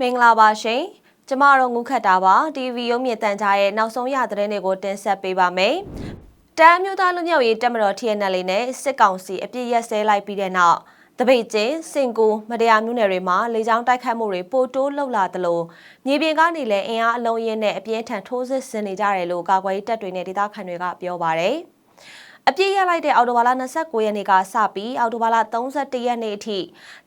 မင်္ဂလာပါရှင်ကျမတို့ငုခတ်တာပါ TV ရုံးမြင့်တန်ကြားရဲ့နောက်ဆုံးရသတင်းတွေကိုတင်ဆက်ပေးပါမယ်တမ်းမျိုးသားလူမျိုးရေးတက်မတော် TNL နဲ့စစ်ကောင်စီအပြစ်ရက်စဲလိုက်ပြီးတဲ့နောက်တပိတ်ချင်းစင်ကူမတရားမျိုးနယ်တွေမှာလေကြောင်းတိုက်ခတ်မှုတွေပိုတိုးလှုပ်လာသလိုမြေပြင်ကနေလည်းအင်အားအလုံးရင်းနဲ့အပြင်းထန်ထိုးစစ်ဆင်နေကြတယ်လို့ကာကွယ်ရေးတပ်တွေနဲ့ဒေသခံတွေကပြောပါတယ်။ အပြည့်ရလိုက်တဲ့အော်တိုဘာလ29ရက်နေ့ကစပြီးအော်တိုဘာလ31ရက်နေ့အထိ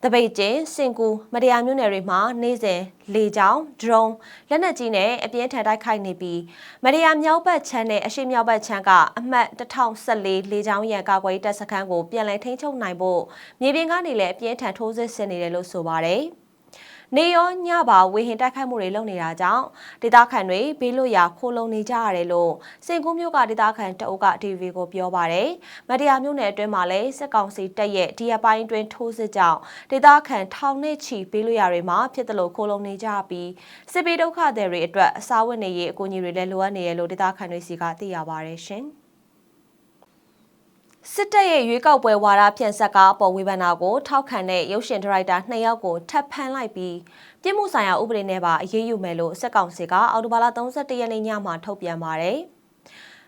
တပိတ်ကျင်းစင်ကူမတရားမျိုးနယ်တွေမှာနေ့စဉ်လေကြောင်းဒရုန်းလက်နက်ကြီးနဲ့အပြင်းထန်တိုက်ခိုက်နေပြီးမတရားမြောက်ဘက်ချမ်းနဲ့အရှိမြောက်ဘက်ချမ်းကအမှတ်1014လေကြောင်းရန်ကာကွယ်တပ်စခန်းကိုပြန်လည်ထိန်းချုပ်နိုင်ဖို့မြေပြင်ကနေလည်းအပြင်းထန်ထိုးစစ်ဆင်နေတယ်လို့ဆိုပါတယ်။ နေရောညပါဝေဟင်တိုက်ခိုက်မှုတွေလုပ်နေတာကြောင့်ဒေသခံတွေဘေးလွတ်ရာခိုးလုံနေကြရတယ်လို့စင်ကူးမျိုးကဒေသခံတအုပ်က TV ကိုပြောပါတယ်။မတရားမျိုးနယ်အတွင်းမှာလည်းစစ်ကောင်စီတပ်ရဲ့ဒီအပိုင်းအတွင်းထိုးစစ်ကြောင့်ဒေသခံထောင်နဲ့ချီဘေးလွတ်ရာတွေမှာဖြစ်တယ်လို့ခိုးလုံနေကြပြီးစစ်ပေးဒုက္ခသည်တွေအတွက်အစာဝတ်နေရေးအကူအညီတွေလည်းလိုအပ်နေရလို့ဒေသခံတွေစီကသိရပါတယ်ရှင်။ စစ်တပ်ရဲ့ရွေးကောက်ပွဲဝါဒဖြန့်ဆက်ကားပေါ်ဝေဖန်တာကိုထောက်ခံတဲ့ရုပ်ရှင်ဒါရိုက်တာနှစ်ယောက်ကိုထပ်ဖမ်းလိုက်ပြီးပြည်မှုဆိုင်ရာဥပဒေနဲ့ပါအရေးယူမယ်လို့စစ်ကောင်စီကအော်တိုဘာလ31ရက်နေ့ညမှာထုတ်ပြန်ပါတယ်။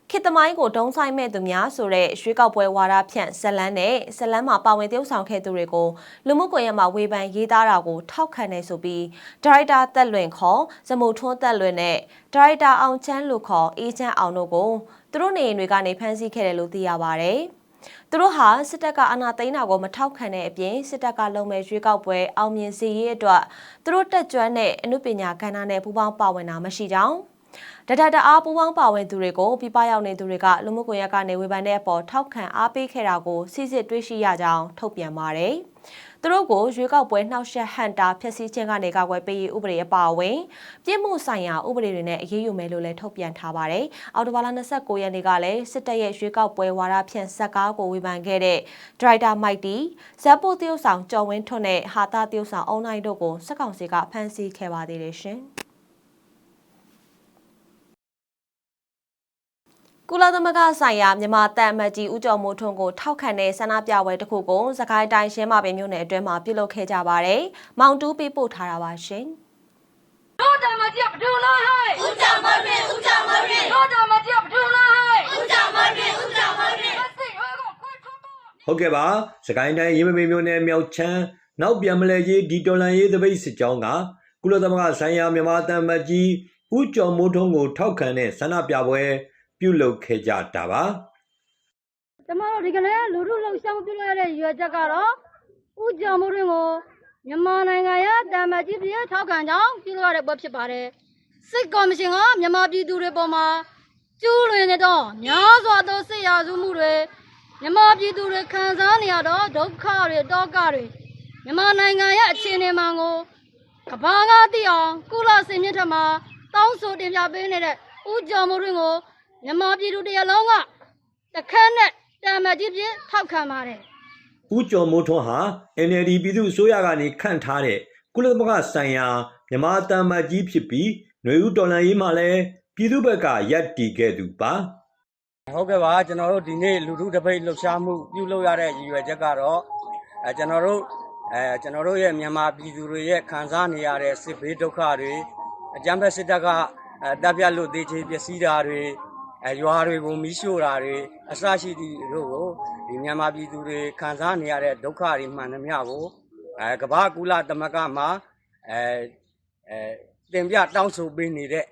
ခေတ်သမိုင်းကိုဒုံဆိုင်မဲ့သူများဆိုတဲ့ရွှေကောက်ပွဲဝါဒဖြန့်ဇလန်းနဲ့ဇလန်းမှာပါဝင်တယောက်ဆောင်ခဲ့သူတွေကိုလူမှုကွန်ရက်မှာဝေဖန်ရေးသားတာကိုထောက်ခံနေဆိုပြီးဒါရိုက်တာတက်လွင်ခေါ်ဇမူထွန်းတက်လွင်နဲ့ဒါရိုက်တာအောင်ချမ်းလူခေါ်အေးချမ်းအောင်တို့ကိုသူတို့နေအိမ်တွေကနေဖမ်းဆီးခဲ့တယ်လို့သိရပါဗျ။ သူတို့ဟာစစ်တပ်ကအာဏာသိမ်းတာကိုမထောက်ခံတဲ့အပြင်စစ်တပ်ကလုံမဲ့ရွေးကောက်ပွဲအောင်မြင်စေရေးအတွက်သူတို့တက်ကြွတဲ့အမှုပညာကဏ္ဍနဲ့ပူးပေါင်းပါဝင်တာမရှိကြောင်းတဒတအားပူပေါင်းပါဝင်သူတွေကိုပြပရောက်နေသူတွေကလူမှုကွန်ရက်ကနေဝေဖန်တဲ့အပေါ်ထောက်ခံအားပေးခဲ့တာကိုစစ်စစ်တွေ့ရှိရကြောင်းထုတ်ပြန်ပါတယ်။ သူတို့ကိုရွေးကောက်ပွဲနှောက်ယှက်ဟန်တာဖျက်ဆီးခြင်းကနေကာကွယ်ပေးရေးဥပဒေအပါအဝင်ပြည်မှုဆိုင်ရာဥပဒေတွေနဲ့အရေးယူမယ်လို့လည်းထုတ်ပြန်ထားပါတယ်။အော်တိုဘာလ29ရက်နေ့ကလည်းစစ်တပ်ရဲ့ရွေးကောက်ပွဲဝါဒဖြန့်ဇက်ကားကိုဝေဖန်ခဲ့တဲ့ဒရိုက်တာမိုက်တီဇက်ပိုတရုတ်ဆောင်ကျော်ဝင်းထွန်းနဲ့ဟာတာတရုတ်ဆောင်အွန်လိုင်းတို့ကိုစစ်ကောင်စီကဖမ်းဆီးခဲ့ပါသေးတယ်ရှင်။ ကုလသမဂ္ဂဆိုင်ရာမြန်မာတန်အမတ်ကြီးဦးကျော်မိုးထွန်းကိုထောက်ခံတဲ့ဆန္ဒပြပွဲတစ်ခုကိုစကိုင်းတိုင်းရှင်းမာပင်မြို့နယ်အတွင်းမှာပြုလုပ်ခဲ့ကြပါတယ်။မောင်တူးပေးပို့ထားတာပါရှင်။တို့တမကြီးဘဒူလားဟဲ့ဦးကြောင့်မတွင်ဦးကြောင့်မတွင်တို့တမကြီးဘဒူလားဟဲ့ဦးကြောင့်မတွင်ဦးကြောင့်မတွင်အစိဟဲကခွေထွန်းတော့ဟုတ်ကဲ့ပါစကိုင်းတိုင်းရင်းမမေမျိုးနယ်မြောက်ချမ်းနောက်ပြန်မလဲကြီးဒီတော်လန်ရေးသပိတ်စစ်ကြောင်းကကုလသမဂ္ဂဆိုင်ရာမြန်မာတန်မတ်ကြီးဦးကျော်မိုးထွန်းကိုထောက်ခံတဲ့ဆန္ဒပြပွဲ ပြုလုပ်ခဲ့ကြတာပါကျမတို့ဒီကနေ့လူထုလှုပ်ရှားမှုပြုလုပ်ရတဲ့ရည်ရွယ်ချက်ကတော့ဥကြံမှုတွင်ကိုမြန်မာနိုင်ငံရဲ့တာမန်ကြီးပြည်ထောက်ခံကြောင်းပြုလုပ်ရတဲ့ပွဲဖြစ်ပါတယ်စစ်ကော်မရှင်ကမြန်မာပြည်သူတွေပေါ်မှာကျူးလွန်နေတော့များစွာသောစစ်ရာဇဝမှုတွေမြန်မာပြည်သူတွေခံစားနေရတော့ဒုက္ခတွေတောကတွေမြန်မာနိုင်ငံရဲ့အခြေအနေမှန်ကိုကဘာကသိအောင်ကုလစင်မြင့်ထက်မှာတောင်းဆိုတင်ပြပေးနေတဲ့ဥကြံမှုတွင်ကို မြန်မာပြည်သူတရလုံးကတခက်နဲ့တာမကြီးပြထောက်ခံပါတယ်ဦးကျော်မိုးထွန်းဟာ NLD ပြည်သူ့အစိုးရကနေခန့်ထားတဲ့ကုလသမဂ္ဂဆိုင်ရာမြန်မာတန်မတ်ကြီးဖြစ်ပြီးຫນွေဦးတော်လန်ရေးမှာလည်းပြည်သူ့ဘက်ကရပ်တည်ခဲ့သူပါဟုတ်ကဲ့ပါကျွန်တော်တို့ဒီနေ့လူထုတပိတ်လှုပ်ရှားမှုပြုလုပ်ရတဲ့ရည်ရွယ်ချက်ကတော့အဲကျွန်တော်တို့အဲကျွန်တော်တို့ရဲ့မြန်မာပြည်သူတွေရဲ့ခံစားနေရတဲ့စစ်ဘေးဒုက္ခတွေအကြမ်းဖက်စစ်တပ်ကအဲတပ်ပြတ်လို့ဒေချေပျက်စီးတာတွေ အဲရွာတွေကိုမီးရှို့တာတွေအစရှိသည့်တို့ကိုဒီမြန်မာပြည်သူတွေခံစားနေရတဲ့ဒုက္ခတွေမှန်သမျှကိုအဲကမ္ဘာကုလသမဂ္ဂမှာအဲအဲတင်ပြတောင်းဆိုပေးနေတဲ့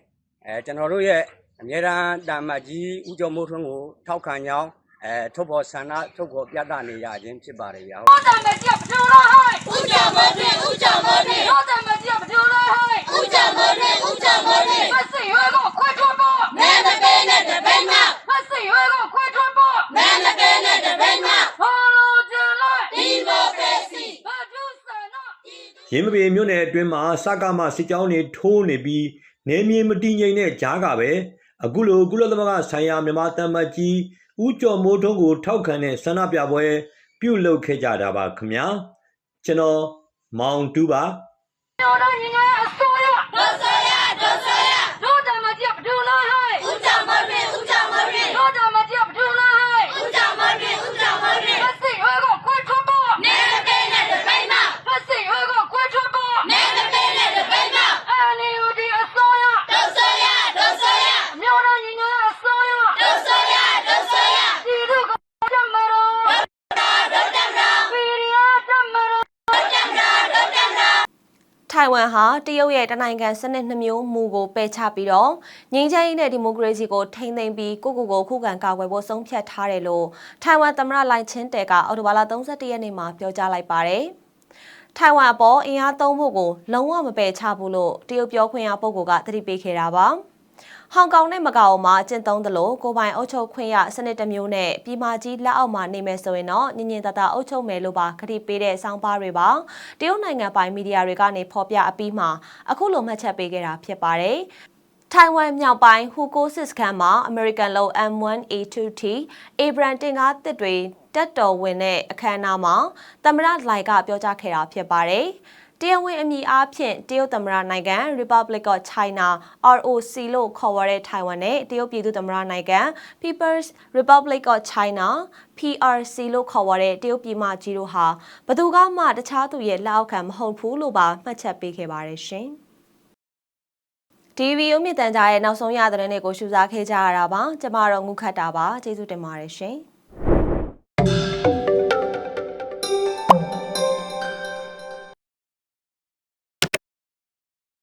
အဲကျွန်တော်တို့ရဲ့အမြဲတမ်းတာမတ်ကြီးဦးကျော်မိုးထွန်းကိုထောက်ခံကြောင်းအဲထုတ်ဖော်ဆန္ဒထုတ်ဖော်ပြသနေရခြင်းဖြစ်ပါတယ်ဗျာတို့တမကြီးဘဒူလားဟဲ့ဦးကြောင့်မတွင်ဦးကြောင့်မတွင်တို့တမကြီးဘဒူလားဟဲ့ဦးကြောင့်မတွင်ဦးကြောင့်မတွင် အစိဟဲကခွေထွန်းတော့ မဲမပေးနဲ့တပိတ်မ အစိဟဲကခွေထွန်းတော့ မဲမပေးနဲ့တပိတ်မ ဟာလိုချင်လိုက် ဒီမိုကရေစီ ဘဒူဆန္ဒ ရင်းမပေမြို့နယ်အတွင်းမှာစကားမစစ်ကြောင်းတွေထိုးနေပြီးနေမြေမတည်ငြိမ်တဲ့ကြားကပဲအခုလိုကုလသမဂ္ဂဆိုင်ရာမြန်မာတန်မတ်ကြီးဦးကျော်မိုးထွန်းကို ထောက်ခံတဲ့ဆန္ဒပြပွဲပြုလုပ်ခဲ့ကြတာပါခင်ဗျာကျွန်တော်မောင်တူပါတို့တော့ညီငယ်အစိုးရဒုစရဒုစရ တို့တမကြီးဘဒူလားဟဲ့ ဦးကြောင့်မတွင်ဦးကြောင့်မတွင် တို့တမကြီးဘဒူလားဟဲ့ ဦးကြောင့်မတွင်ဦးကြောင့်မတွင် အစိဟဲကခွေထွန်းတော့ မဲမပေးနဲ့တပိတ်မ အ ထို င်ဝမ်ဟာတရုတ်ရဲ့တနိုင်ငံစနစ်နှမျိုးမူကိုပယ်ချပြီးတော့ငြိမ်းချမ်းရေးနဲ့ဒီမိုကရေစီကိုထိန်းသိမ်းပြီးကိုယ့်ကိုယ်ကိုခုခံကာကွယ်ဖို့ဆုံးဖြတ်ထားတယ်လို့ထိုင်ဝမ်သမ္မတလိုင်ချင်းတဲကအော်တိုဘာလ31ရက်နေ့မှာပြောကြားလိုက်ပါတယ်။ထိုင်ဝမ်အပေါ်အင်အားသုံးဖို့ကိုလုံးဝမပယ်ချဘူးလို့တရုတ်ပြောခွင့်ရပုဂ္ဂိုလ်ကသတိပေးခဲ့တာပါ။ ဟောင်ကောင်နဲ့မကာအိုမှာအကျင့်သုံးသလိုကိုပိုင်အုပ်ချုပ်ခွင့်ရစနစ်တစ်မျိုးနဲ့ပြည်မကြီးလက်အောက်မှာနေမယ်ဆိုရင်တော့ညင်ညင်တတအုပ်ချုပ်မယ်လို့ပါခတိပေးတဲ့စောင်းပါတွေပါတရုတ်နိုင်ငံပိုင်မီဒီယာတွေကနေဖော်ပြအပြီးမှာအခုလိုမှတ်ချက်ပေးခဲ့တာဖြစ်ပါတယ်ထိုင်ဝမ်မြောက်ပိုင်းဟူကိုစစ်စခန်းမှာ American Low M1A2T Abrams တင်ကားတစ်တွေတက်တော်ဝင်တဲ့အခမ်းအနားမှာသမ္မတလိုက်ကပြောကြားခဲ့တာဖြစ်ပါတယ်။ တရားဝင်အမည်အားဖြင့်တရုတ်သမ္မတနိုင်ငံ Republic of China ROC လို့ခေါ်ဝေါ်တဲ့ထိုင်ဝမ်နဲ့တရုတ်ပြည်သူ့သမ္မတနိုင်ငံ People's Republic of China PRC လို့ခေါ်ဝေါ်တဲ့တရုတ်ပြည်မကြီးတို့ဟာဘယ်သူကမှတခြားသူရဲ့လက်အောက်ခံမဟုတ်ဘူးလို့ပါမှတ်ချက်ပေးခဲ့ပါတယ်ရှင်။ TV ရုံမြင့်တန်ကြားရဲ့နောက်ဆုံးရသတင်းတွေကိုရှုစားခဲ့ကြရတာပါ။ကျမတော့ငုခတ်တာပါ။ကျေးဇူးတင်ပါတယ်ရှင်။